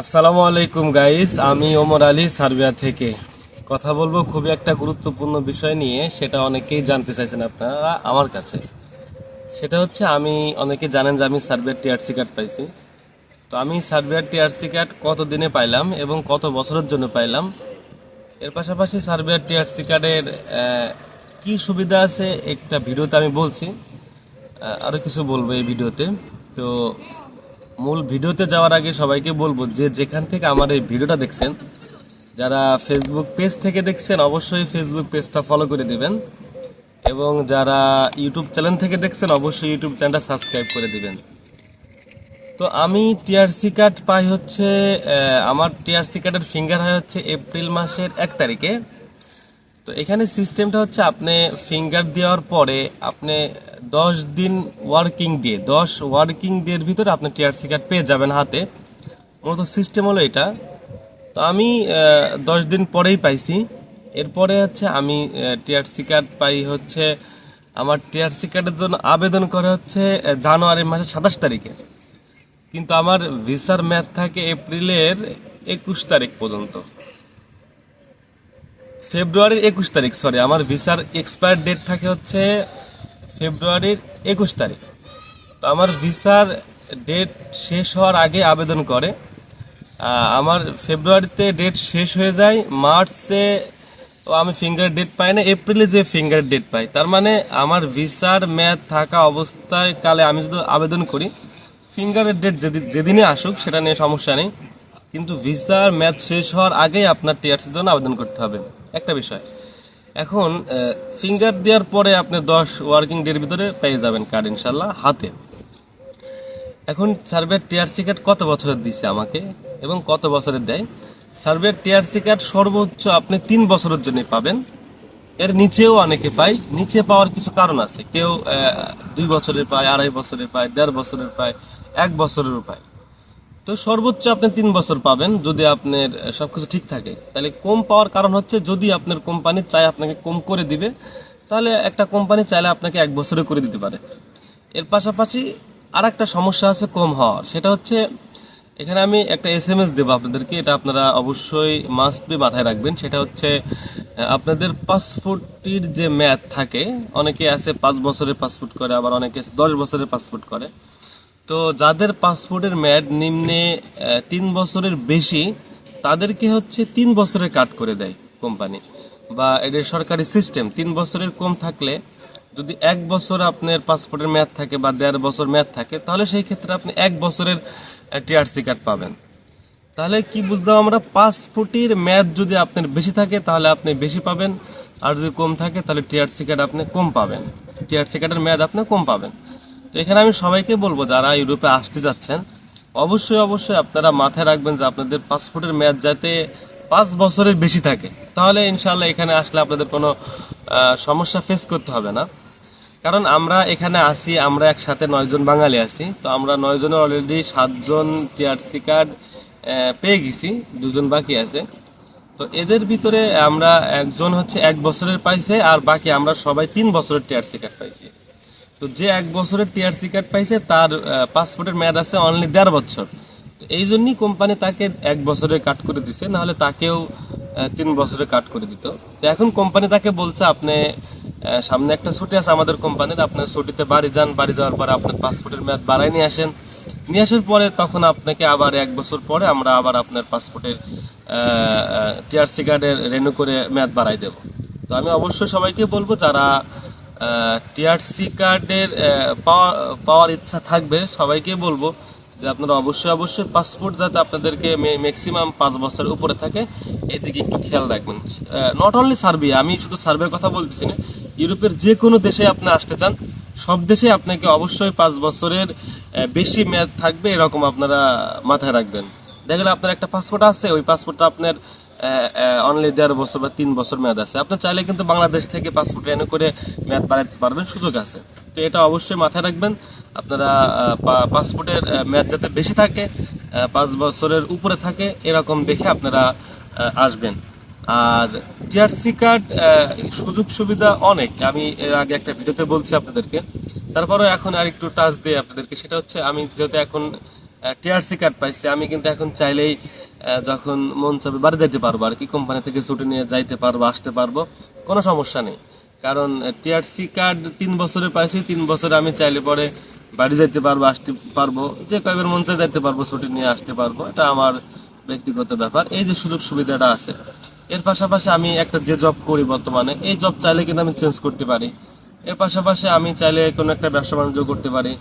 আসসালামু আলাইকুম গাইস আমি ওমর আলী, সার্বিয়া থেকে। কথা বলব খুবই একটা গুরুত্বপূর্ণ বিষয় নিয়ে, সেটা অনেকেই জানতে চাইছেন আপনারা, আমার কাছে। সেটা হচ্ছে, আমি, অনেকে জানেন যে আমি সার্বিয়ার টিআরসি কার্ড পাইছি। তো আমি সার্বিয়ার টিআরসি কার্ড কত দিনে পাইলাম এবং কত বছরের জন্য পাইলাম? এর পাশাপাশি সার্বিয়ার টিআরসি কার্ডের কি সুবিধা আছে, একটা ভিডিওতে আমি বলছি। আরও কিছু বলব এই ভিডিওতে। তো মূল ভিডিওতে যাওয়ার আগে সবাইকে বলব যে যেখান থেকে আমার এই ভিডিওটা দেখছেন, যারা ফেসবুক পেজ থেকে দেখছেন, অবশ্যই ফেসবুক পেজটা ফলো করে দিবেন। এবং যারা ইউটিউব চ্যানেল থেকে দেখছেন, অবশ্যই ইউটিউব চ্যানেলটা সাবস্ক্রাইব করে দিবেন। তো আমি টিআরসি কার্ড পাই হচ্ছে আমার টিআরসি কার্ডের ফিঙ্গার হয় হচ্ছে এপ্রিল মাসের এক তারিখে। তো এখানে সিস্টেমটা হচ্ছে আপনি ফিঙ্গার দেওয়ার পরে আপনি দশ দিন ওয়ার্কিং ডে দশ ওয়ার্কিং ডের ভিতরে আপনি টিআরসি কার্ড পেয়ে যাবেন হাতে। মূলত সিস্টেম হলো এটা। তো আমি দশ দিন পরেই পাইছি। এরপরে হচ্ছে আমি টিআরসি কার্ড পাই হচ্ছে, আমার টিআরসি কার্ডের জন্য আবেদন করে হচ্ছে জানুয়ারি মাসের সাতাশ তারিখে। কিন্তু আমার ভিসার ম্যাথ থাকে এপ্রিলের একুশ তারিখ পর্যন্ত। ফেব্রুয়ারির একুশ তারিখ সরি আমার ভিসার এক্সপায়ার ডেট থাকে হচ্ছে ফেব্রুয়ারির একুশ তারিখ। তো আমার ভিসার ডেট শেষ হওয়ার আগে আবেদন করে। আমার ফেব্রুয়ারিতে ডেট শেষ হয়ে যায়, মার্চে তো আমি ফিঙ্গার ডেট পাই না, এপ্রিলে যে ফিঙ্গার ডেট পাই। তার মানে আমার ভিসার ম্যাথ থাকা অবস্থায় কালে আমি যদি আবেদন করি। ফিঙ্গারের ডেট যেদিন আসুক, সেটা নিয়ে সমস্যা নেই। কিন্তু ভিসার ম্যাথ শেষ হওয়ার আগেই আপনার টিআরসির জন্য আবেদন করতে হবে। একটা বিষয়। এখন ফিঙ্গার দেওয়ার পরে আপনি দশ ওয়ার্কিং ডের ভিতরে পেয়ে যাবেন কার্ড ইনশাল্লাহ হাতে। এখন সার্ভের টিআরসি কার্ড কত বছরের দিছে আমাকে এবং কত বছরের দেয়? সার্ভের টিআরসি কার্ড সর্বোচ্চ আপনি তিন বছরের জন্য পাবেন। এর নিচেও অনেকে পায়, নিচে পাওয়ার কিছু কারণ আছে। কেউ দুই বছরের পায়, আড়াই বছরের পায়, দেড় বছরের পায়, এক বছরেরও পায়। তো সর্বোচ্চ আপনি তিন বছর পাবেন যদি আপনার সবকিছু ঠিক থাকে। তাহলে কম পাওয়ার কারণ হচ্ছে যদি আপনার কোম্পানি চায় আপনাকে কম করে দিবে, তাহলে একটা কোম্পানি চাইলে আপনাকে এক বছরে করে দিতে পারে। এর পাশাপাশি আর একটা সমস্যা আছে কম হওয়ার। সেটা হচ্ছে, এখানে আমি একটা এস এম এস দেবো আপনাদেরকে, এটা আপনারা অবশ্যই মাস্ট বি মাথায় রাখবেন। সেটা হচ্ছে আপনাদের পাসপোর্টটির যে ম্যাথ থাকে, অনেকে আছে পাঁচ বছরের পাসপোর্ট করে, আবার অনেকে দশ বছরের পাসপোর্ট করে। তো যাদের পাসপোর্টের ম্যাড নিম্নে তিন বছরের বেশি, তাদেরকে হচ্ছে তিন বছরের কাট করে দেয় কোম্পানি। বা এদের সরকারি সিস্টেম, তিন বছরের কম থাকলে যদি এক বছর আপনার পাসপোর্টের মেয়াদ থাকে বা দেড় বছর মেয়াদ থাকে, তাহলে সেই ক্ষেত্রে আপনি এক বছরের টিআরসি কার্ড পাবেন। তাহলে কি বুঝলাম আমরা? পাসপোর্টের ম্যাথ যদি আপনার বেশি থাকে, তাহলে আপনি বেশি পাবেন। আর যদি কম থাকে, তাহলে টিআরসি কার্ড আপনি কম পাবেন। টিআরসি কার্ডের মেয়াদ আপনি কম পাবেন। তো এখানে আমি সবাইকে বলব, যারা ইউরোপে আসতে যাচ্ছেন, অবশ্যই অবশ্যই আপনারা মাথায় রাখবেন যে আপনাদের পাসপোর্টের মেয়াদ যাতে পাঁচ বছরের বেশি থাকে। তাহলে ইনশাল্লাহ এখানে আসলে আপনাদের কোনো সমস্যা ফেস করতে হবে না। কারণ আমরা এখানে আসি আমরা একসাথে নয়জন বাঙালি আছি, তো আমরা নয়জনের অলরেডি সাতজন টিআরসি কার্ড পেয়ে গেছি, দুজন বাকি আছে। তো এদের ভিতরে আমরা একজন হচ্ছে এক বছরের পাইছে, আর বাকি আমরা সবাই তিন বছরের টিআরসি কার্ড পাইছি। তো যে এক বছরের টিআরসি কার্ড পাইছে, তার পাসপোর্টের মেয়াদ আছে অনলি দেড় বছর। তো এই জন্যই কোম্পানি তাকে এক বছরের কাট করে দিছে, নাহলে তাকেও তিন বছরের কাট করে দিত। তো এখন কোম্পানি তাকে বলছে, আপনি সামনে একটা ছুটি আছে আমাদের কোম্পানির আপনার ছুটিতে বাড়ি যান। বাড়ি যাওয়ার পরে আপনার পাসপোর্টের মেয়াদ বাড়াই নিয়ে আসেন। নিয়ে আসার পরে তখন আপনাকে আবার এক বছর পরে আমরা আবার আপনার পাসপোর্টের টিআরসি কার্ডের রেনু করে মেয়াদ বাড়াই দেব। তো আমি অবশ্যই সবাইকে বলব, যারা টিআরসি কার্ডের পাওয়া- পাওয়ার ইচ্ছা থাকবে, সবাইকে বলব যে আপনারা অবশ্যই অবশ্যই পাসপোর্ট যাতে আপনাদেরকে ম্যাক্সিমাম পাঁচ বছরের উপরে থাকে, এদিকে একটু খেয়াল রাখবেন। নট অনলি সার্বিয়া, আমি শুধু সার্বিয়ার কথা বলতেছি না, ইউরোপের যে কোনো দেশে আপনি আসতে চান, সব দেশে আপনাকে অবশ্যই পাঁচ বছরের বেশি মেয়াদ থাকবে, এরকম আপনারা মাথায় রাখবেন। দেখলে আপনার একটা পাসপোর্ট আছে, ওই পাসপোর্টটা আপনার অনলি দেড় বছর বা তিন বছর মেয়াদ আছে। আপনি চাইলে কিন্তু বাংলাদেশ থেকে পাসপোর্ট এনে করে মেয়াদ বাড়াতে পারবেন, সুযোগ আছে। তো এটা অবশ্যই মাথায় রাখবেন। আপনারা পাসপোর্টের মেয়াদ যাতে বেশি থাকে পাঁচ বছরের উপরে থাকে, এরকম দেখে আপনারা আসবেন। আর টিআরসি কার্ড সুযোগ সুবিধা অনেক। আমি এর আগে একটা ভিডিওতে বলছি আপনাদেরকে। তারপরে এখন আর একটু টাচ দিই আপনাদেরকে, সেটা হচ্ছে আমি যেহেতু এখন টিআরসি কার্ড পাইছি, আমি কিন্তু এখন চাইলেই যখন মন চাবে বাড়ি যাইতে পারব আর কি কোম্পানি থেকে ছুটি নিয়ে যাইতে পারব, আসতে পারব, কোনো সমস্যা নেই। কারণ টিআরসি কার্ড তিন বছরে পাইছি, তিন বছরে আমি চাইলে পরে বাড়ি যাইতে পারব, আসতে পারব, যে কয়েকবার মন চায় যাইতে পারব, ছুটি নিয়ে আসতে পারব, এটা আমার ব্যক্তিগত ব্যাপার। এই যে সুযোগ সুবিধাটা আছে, এর পাশাপাশি আমি একটা যে জব করি বর্তমানে, এই জব চাইলে কিন্তু আমি চেঞ্জ করতে পারি। এর পাশাপাশি আমি চাইলে কোনো একটা ব্যবসা বাণিজ্য করতে পারি,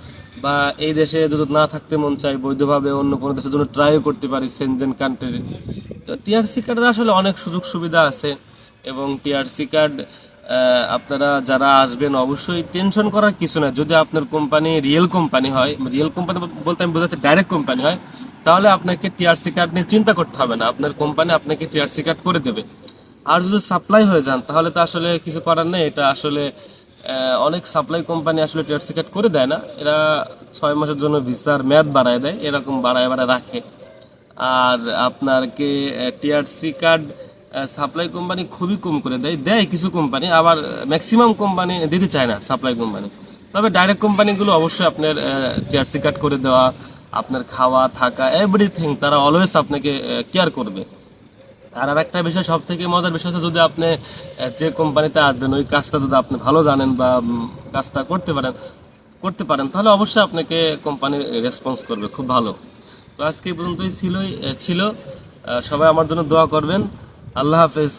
বা এই দেশে যদি না থাকতে মন চাই বৈধভাবে অন্য কোনো দেশের জন্য ট্রাইও করতে পারি সেনজেন কান্ট্রি তো টিআরসি কার্ডের আসলে অনেক সুযোগ সুবিধা আছে, এবং টিআরসি কার্ড আপনারা যারা আসবেন অবশ্যই টেনশন করার কিছু না যদি আপনার কোম্পানি রিয়েল কোম্পানি হয় রিয়েল কোম্পানি বলতে আমি বোঝাচ্ছি ডাইরেক্ট কোম্পানি হয়, তাহলে আপনাকে টিআরসি কার্ড নিয়ে চিন্তা করতে হবে না। আপনার কোম্পানি আপনাকে টিআরসি কার্ড করে দেবে। আর যদি সাপ্লাই হয়ে যান, তাহলে তো আসলে কিছু করার নেই। এটা আসলে অনেক সাপ্লাই কোম্পানি আসলে টিআরসি কার্ড করে দেয় না। এরা ছয় মাসের জন্য ভিসার মেয়াদ বাড়ায় দেয়, এরকম বাড়ায় বাড়ায় রাখে। আর আপনারকে টিআরসি কার্ড সাপ্লাই কোম্পানি খুবই কম করে দেয়। দেয় কিছু কোম্পানি আবার ম্যাক্সিমাম কোম্পানি দিতে চায় না সাপ্লাই কোম্পানি তবে ডাইরেক্ট কোম্পানিগুলো অবশ্যই আপনার টিআরসি কার্ড করে দেওয়া, আপনার খাওয়া, থাকা এভরিথিং তারা অলওয়েজ আপনাকে কেয়ার করবে। আর আর একটা বিষয় সব থেকে মজার বিষয় হচ্ছে যদি আপনি যে কোম্পানিতে আসবেন, ওই কাজটা যদি আপনি ভালো জানেন বা কাজটা করতে পারেন করতে পারেন, তাহলে অবশ্যই আপনাকে কোম্পানি রেসপন্স করবে, খুব ভালো। তো আজকে পর্যন্তই ছিলই ছিল। সবাই আমার জন্য দোয়া করবেন। আল্লাহ হাফেজ।